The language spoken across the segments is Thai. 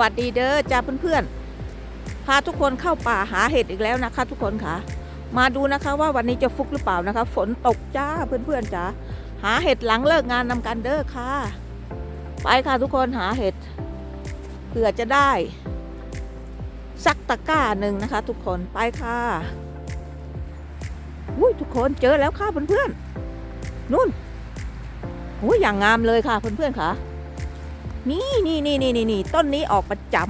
วัสดีเด้อจ้าเพื่อนๆพาทุกคนเข้าป่าหาเห็ดอีกแล้วนะคะ ทุกคนค่ะ มาดูนะคะว่าวันนี้จะฟุกหรือเปล่านะคะ ฝนตกจ้าเพื่อนๆจ้าหาเห็ดหลังเลิกงานนำกันเด้อค่ะ ไปค่ะทุกคนหาเห็ดเผื่อจะได้สักตะกร้าหนึ่งนะคะ ทุกคนไปค่ะอุ้ยทุกคนเจอแล้วค่ะเพื่อนๆนู่นอุ้ยอย่างงามเลยค่ะเพื่อนๆค่ะ นี่นี่นี่นี่นี่นี่ต้นนี้ออกประจำ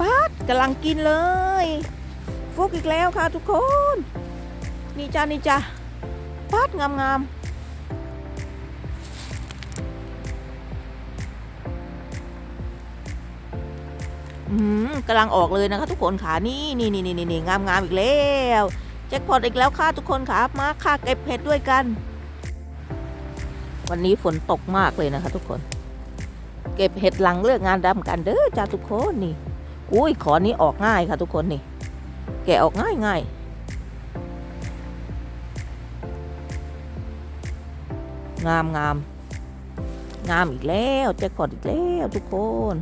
ป๊าดกำลังกินเลย ฟุกอีกแล้วค่ะทุกคน นี่จ้านี่จ้าป๊าดงามงามอืมกำลังออกเลยนะคะทุกคนขานี่นี่นี่นี่นี่งามงามอีกแล้ว แจ็คพอตอีกแล้วค่ะทุกคนค่ะมาค่ะเก็บเห็ดด้วยกัน วันนี้ฝนตกมากเลยนะคะ ทุกคน เก็บเห็ดหลังเลิกงานดำกันเด้อจ้าทุกคนนี่ อุ้ยขอนี้ออกง่ายค่ะทุกคนนี่ แกะออกง่ายง่ายงามงามงามอีกแล้วแจ็คพอตอีกแล้วทุกคน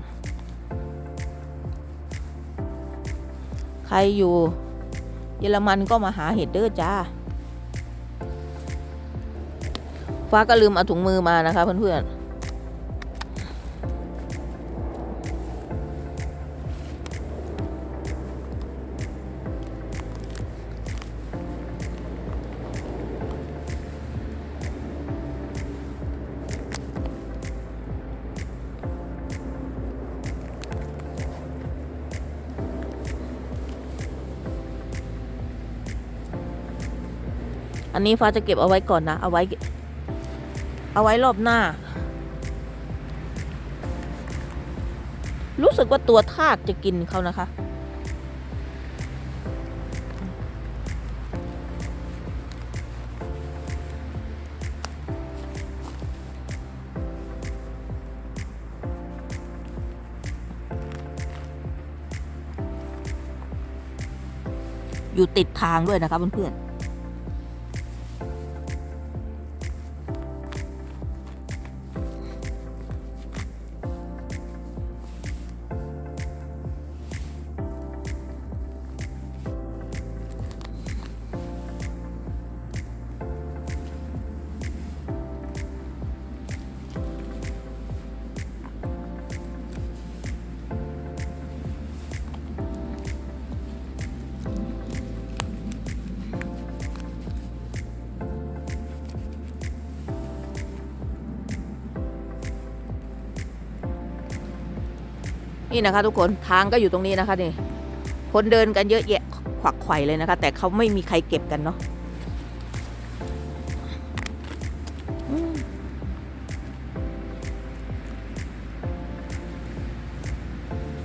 ใครอยู่ เยอรมันก็มาหาเห็ดเด้อจ้า ฟ้าก็ลืมเอาถุงมือมานะคะเพื่อนๆ อันนี้ฟ้าจะเก็บเอาไว้ก่อนนะ เอาไว้ เอาไว้รอบหน้า รู้สึกว่าตัวทากจะกินเขานะคะ อยู่ติดทางด้วยนะคะเพื่อนๆ นี่นะคะ ทุกคนทางก็อยู่ตรงนี้นะคะนี่คนเดินกันเยอะแยะขวักไขว่เลยนะคะ แต่เขาไม่มีใครเก็บกันเนาะ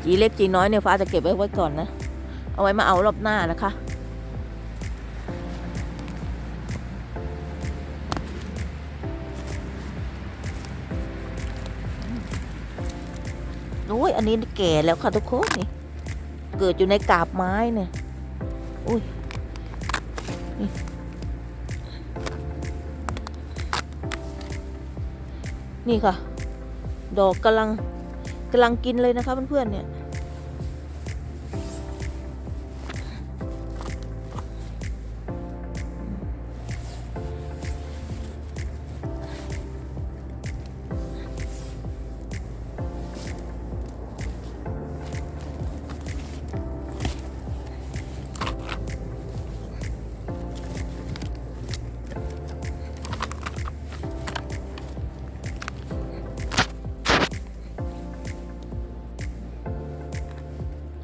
จีเล็กจีน้อยเนี่ยฟ้าจะเก็บไว้ไว้ก่อนนะ เอาไว้มาเอารอบหน้านะคะ อ้ยอันนี้แก่แล้วค่ะทุกคนนี่เกิดอยู่ในกาบไม้เนี่ยอุ้ยนี่ค่ะ ดอกกำลังกำลังกินเลยนะคะเพื่อนๆเนี่ย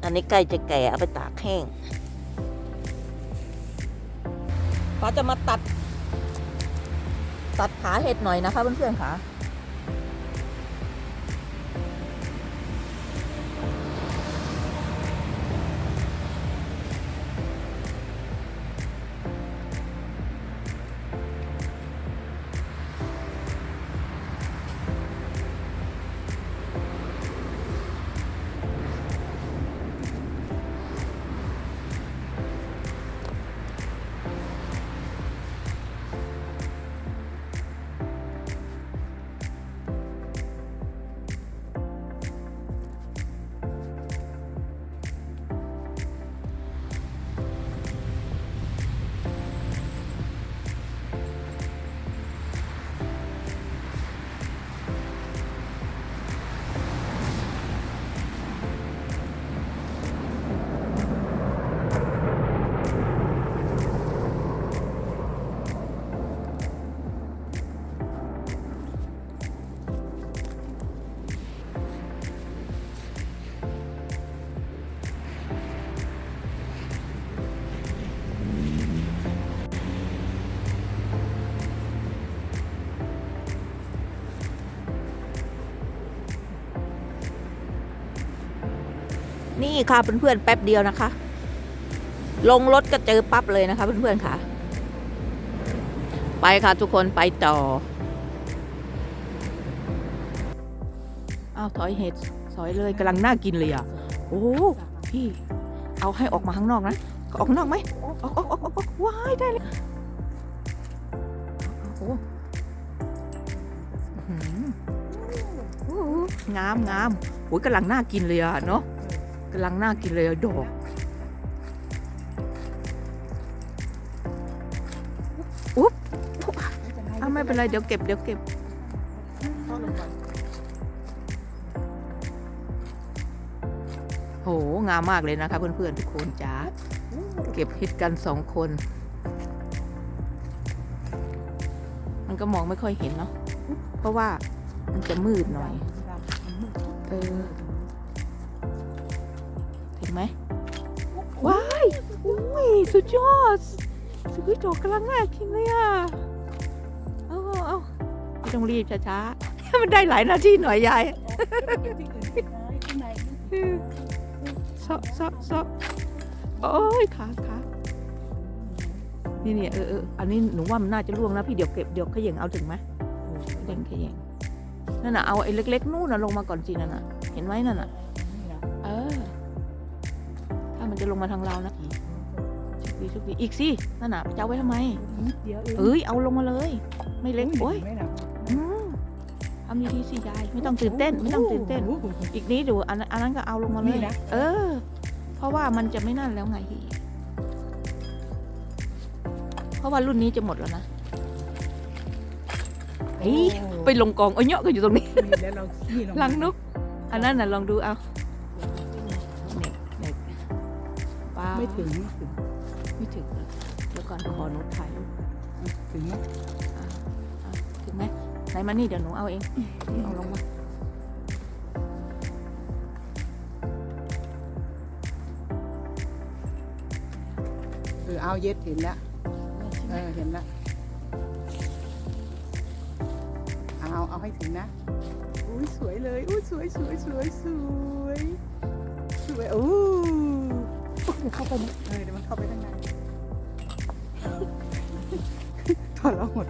อันนี้ใกล้จะแก่เอาไปตากแห้งก็จะมาตัด ตัดขาเห็ดหน่อยนะคะเพื่อนๆค่ะ นี่ค่ะเพื่อนๆแป๊บเดียวนะคะ ลงรถก็เจอปั๊บเลยนะคะ เพื่อนๆค่ะ ไปค่ะทุกคนไปต่ออ้าวถอยเห็ดถอยเลยกำลังน่ากินเลยอะ โอ้พี่ เอาให้ออกมาข้างนอกนะออกนอกไหมออกออกออกออกว้ายได้เลยโอ้หืองามงามโอ้ยกำลังน่ากินเลยอะเนาะ กำลังน่ากินเลยอะดอกอุ๊บเอาไม่เป็นไร เดี๋ยวเก็บเดี๋ยวเก็บโห งามมากเลยนะคะเพื่อนๆทุกคนจ้าเก็บเห็ดกันสองคน มันก็มองไม่ค่อยเห็นเนาะเพราะว่ามันจะมืดหน่อยเออเห็น ไหมว้ายอุ้ยสุดยอดสุดดอกกำลังน่ากินเลยอะเอาเอาเอาไม่ต้องรีบช้าๆให้มันได้หลายนาทีหน่อยยายซะซะซะโอ้ยขาขานี่เนี่ยเออเอออันนี้หนูว่ามันน่าจะล่วงนะพี่เดี๋ยวเก็บเดี๋ยวขย่งเอาถึงไหมขย่งขย่งนั่นน่ะเอาไอ้เล็ก ๆ นู่นน่ะลงมาก่อนสินั่นน่ะ เห็นไหมนั่นน่ะ เออ มันจะลงมาทางเรานะชุกดีชุกดีอีกสินั่นน่ะจะเอาไว้ทำไมเดี๋ยวเองเอ้ยเอาลงมาเลย ไม่เล็กโอ้ยไม่หนักอืมทำดีๆสิยายไม่ต้องตื่นเต้น ไม่ต้องตื่นเต้น อีกนี้ดูอันนั้นอันนั้นก็เอาลงมาเลยนี่นะ เออ เพราะว่ามันจะไม่นั่นแล้วไงพี่เพราะว่ารุ่นนี้จะหมดแล้วนะเฮ้ยไปลงกองเอาเนาะก็อยู่ตรงนี้ นี่แล้วเรานี่เราลังนก อันนั้นน่ะลองดูเอา ไม่ถึงไม่ถึงไม่ถึงเลยแล้วก่อนขอหนูถ่ายรูปถึงไหมถึงไหมไหนมานี่เดี๋ยวหนูเอาเองนี่เอาลงมาเออเอาเย็ดเห็นแล้วเออเห็นแล้วเอาเอาให้ถึงนะอุ้ยสวยเลยอุ้ยสวยสวยสวยสวยสวยอู้ เข้าไปนะเออเดี๋ยวมันเข้าไปข้างในถอดเราหมด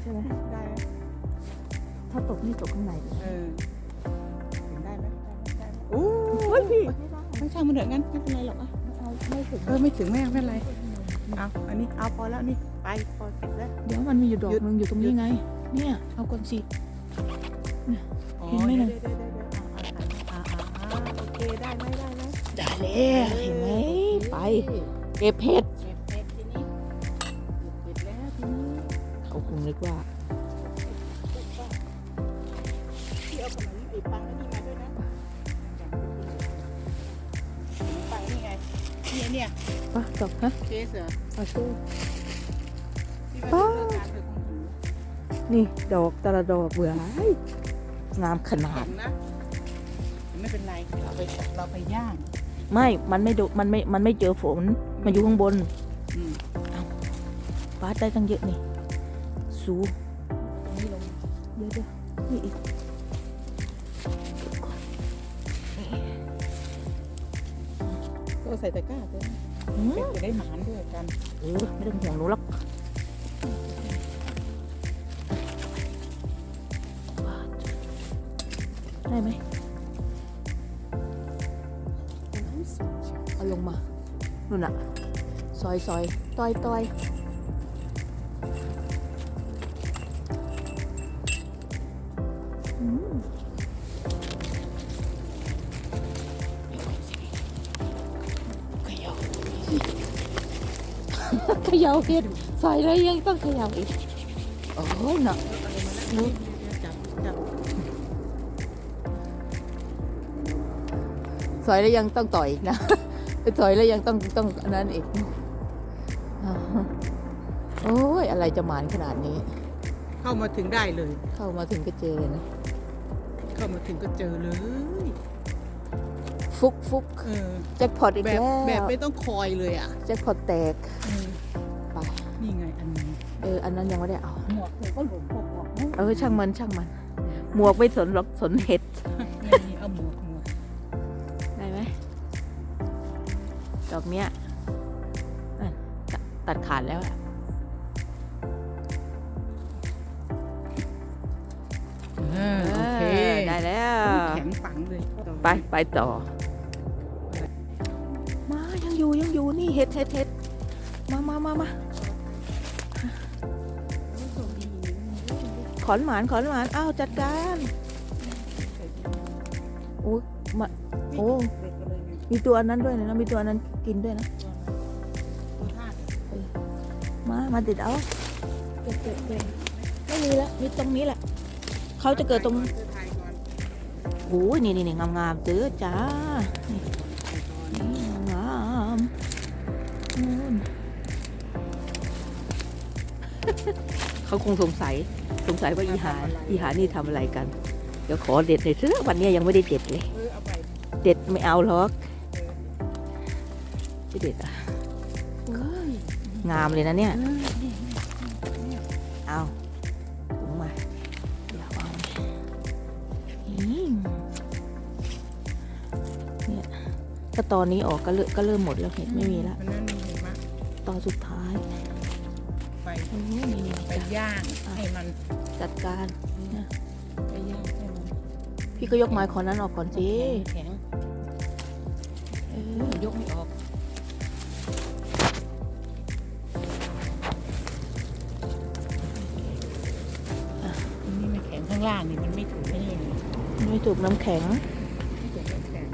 ใช่ไหมได้ไหมถ้าตกนี่ตกข้างในเลยเออถึงได้ไหมได้ไหมได้ไหมอู้เฮ้ยพี่ไม่ช่างมันเถอะงั้นไม่เป็นไรหรอกอะเอาไม่ถึงเออไม่ถึงไม่ไม่เป็นไรเอาอันนี้เอาพอแล้วนี่ไปพอเก็บแล้วเดี๋ยวมันมีอยู่ดอกหยุดนึงอยู่ตรงนี้ไง เนี่ยเอาก่อนสิอ๋อเห็นไหมน่ะเดี๋ยวเดี๋ยวเดี๋ยวอ่าอ่าอ่าโอเคได้ไหมได้ไหมได้แล้วเห็น ไหมไปเก็บเห็ดเก็บเห็ดทีนี้เก็บเห็ดแล้วทีนี้เขาคงนึกว่าที่เอาขนมไอ้ปังไอ้นี่มาด้วยนะปังนี่ไงเนี่ยเนี่ยป่ะดอกฮะเคสเหรอมาช่วยที่ว่าเลิกงานเธอคงอยู่นี่ดอกแต่ละดอกเบื่อไอ้งามขนาเห็ดนนะไม่เป็นไรเราไปเราไปย่าง ไม่ มันไม่โดมันไม่ มันไม่เจอฝน มันอยู่ข้างบนอืมฟ้าได้ตั้งเยอะนี่ สูตรงนี้ลงเยอะเดี๋ยวนี่อีกเก็บก่อนนี่ก็ใส่ตะกร้าเลยอืมเก็บจะได้หมานด้วยกันเออไม่ต้องห่วงหนูหรอกได้ไหม นู่นน่ะซอยซอยต้อยต้อยอืมเขย่าเขย่าเห็ดใส่แล้วยังต้องเขย่าอีก โอ้ยน่ะนึกจับจับซอยแล้วยังต้องต่อยอีกนะ ไปซอยแล้วยังต้องต้องอันนั้นอีกอ่าโอ้ยอะไรจะหมานขนาดนี้ เข้ามาถึงได้เลย เข้ามาถึงก็เจอเลยนะ เข้ามาถึงก็เจอเลย ฟุกฟุกเออแจ็คพอตอีกแบบแล้วแบบไม่ต้องคอยเลยอะแจ็คพอตแตกเออไปนี่ไงอันนี้เอออันนั้นยังไม่ได้เอาหมวกเธอก็หลงพวกหมวกเออช่างมันช่างมัน หมวกไม่สนหรอกสนเห็ด เนี้ยนั่นตตัดขาดแล้วอะเออโอเคเออได้แล้วแข็งฝังเลย ไป ไปต่อ มายังอยู่ยังอยู่นี่เห็ดเห็ดเห็ดมามามามาขอนหมานขอนหมานอ้าวจัดการโอ้มาโอ้มีตัวนั้นด้วยนะมีตัวนั้น กินด้วยนะมามาติดเอาเก็บเก็บเก็บไม่มีแล้วมีตรงนี้แหละเขาจะเกิดตรงโอ้ยนี่นี่นี่งามงามๆเจือจ้านี่นี่งามๆนู่นเขาคงสงสัยสงสัยว่าอีหาอีหานี่ทำอะไรกัน เดี๋ยวขอเด็ดหน่อยเถอะวันนี้ยังไม่ได้เด็ดเลยเออเอาไปเด็ดไม่เอาหรอก จะเด็ดอะเอ้ยงามเลยนะเนี่ยเออนี่เอาถุงมา เดี๋ยวเอานี่เนี่ยก็ตอนนี้ออกก็เริ่มก็เริ่มหมดแล้วเห็ดไม่มีละมันนั่นมีเห็นไหมตอนสุดท้าย ไปโอ้ยนี่นี่ไปย่างให้มันจัดการไปย่างให้มันพี่ก็ยกไม้ขอนั้นออกก่อนสิแข็งเอเอออยกไม่ออก ล่างนี่มันไม่ถูกไม่นี่นี่ไม่ถูกน้ำแข็งไม่ถูกแข็ง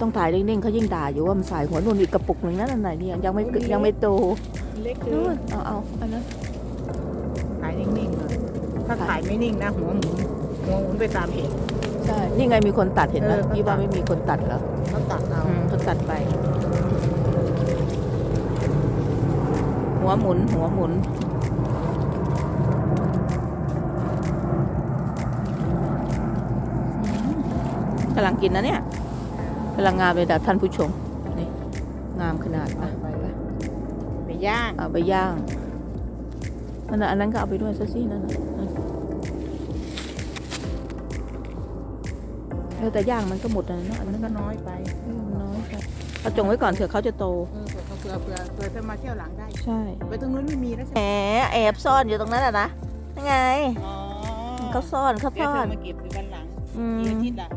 ต้องถ่ายนิ่งๆเขายิ่งด่าอยู่ว่ามันสายหัวนุ่นอีกกระปุกหนึ่งนั่นอันไหนเนี่ยยังไม่ยังไม่โตเล็กเกินู่นนเอาเอาอันนั้นขายนิ่งๆเลยถ้าขายไม่นิ่งนะหัวหมุนหัวหมุนไปตามเหตุใช่นี่ไงมีคนตัดเห็นไหมเออเขาพี่ว่าตัดไม่มีคนตัดเหรอเขาตัดเอาอืมเขาตัดไป หัวหมุนหัวหมุน กำลังกินนะเนี่ยกำลังงามเลยแต่ท่านผู้ชมนี่งามขนาดไปไปไปไปไปย่างเอาไปย่างนั่นน่ะอันนั้นก็เอาไปด้วยซะสินั่นน่ะนั่นเออแต่ย่างมันก็หมดแล้วเนอะอันมันนั้นก็ก็น้อยไปเออมันน้อยไปเอาจงไว้ก่อนเถอะเขาจะโตเออเผื่อเผื่อเผื่อเผื่อจะมาเที่ยวหลังได้ ใช่ ไปตรงนู้นไม่มีแล้วใช่แหไหมมแอบซ่อนอยู่ตรงนั้นอะนะยังไงอ๋อเขาซ่อนเขาเดี๋ยวซ่อเธอนมาเก็บในวันหลังอือีกมอาทิตย์ละ